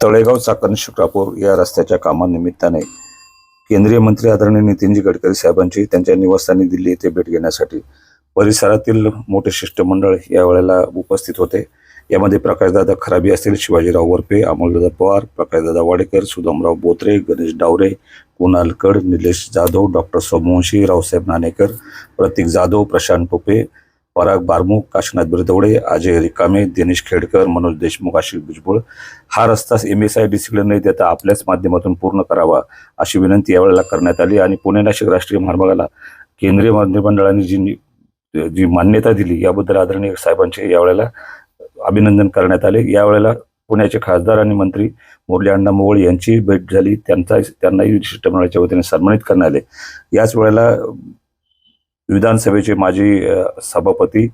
तळेगाव चाकण शुक्रापूर या रस्त्याच्या कामानिमित्ताने केंद्रीय मंत्री आदरणीय नितीनजी गडकरी साहेबांची त्यांच्या निवासस्थानी दिल्ली येथे भेट घेण्यासाठी परिसरातील मोठे शिष्टमंडळ या वेळेला उपस्थित होते. यामध्ये प्रकाशदादा खराबी असतील शिवाजीराव वरपे अमोलदादा पवार प्रकाशदादा वाडेकर सुदामराव बोत्रे गणेश डावरे कुणाल कड निलेश जाधव डॉक्टर सोमवंशी रावसाहेब नाणेकर प्रतीक जाधव प्रशांत टोपे पराग बारमुख काशीनाथ बिरदवडे अजय रिकामे दिनेश खेडकर मनोज देशमुख आशिष भुजबळ. हा रस्ता एम एस आय डी सीकडे न देता आपल्याच माध्यमातून पूर्ण करावा अशी विनंती यावेळेला करण्यात आली आणि पुणे नाशिक राष्ट्रीय महामार्गाला केंद्रीय मंत्रिमंडळाने जी जी मान्यता दिली याबद्दल आदरणीय साहेबांचे यावेळेला अभिनंदन करण्यात आले. यावेळेला पुण्याचे खासदार आणि मंत्री मुरली अण्णा मोहोळ यांची भेट झाली. त्यांचा त्यांनाही शिष्टमंडळाच्या वतीने सन्मानित करण्यात आले. याच वेळेला विधानसभेचे माजी सभापती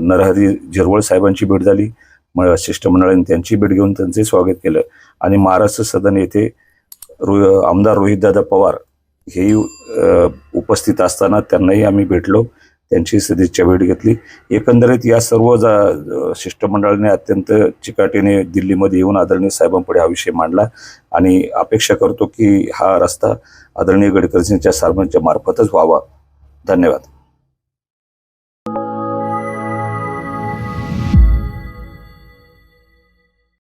नरहरी झिरवळ साहेबांची भेट झाली. म- शिष्टमंडळाने त्यांची भेट घेऊन त्यांचे स्वागत केलं. आणि महाराष्ट्र सदन येथे रो आमदार रोहितदादा पवार हेही उपस्थित असताना त्यांनाही आम्ही भेटलो. त्यांची सदिच्छा भेट घेतली. एकंदरीत या सर्व जा शिष्टमंडळाने अत्यंत चिकाटीने दिल्लीमध्ये येऊन आदरणीय साहेबांपुढे हा विषय मांडला. आणि अपेक्षा करतो की हा रस्ता आदरणीय गडकरींच्या साहेबांच्या मार्फतच व्हावा. धन्यवाद.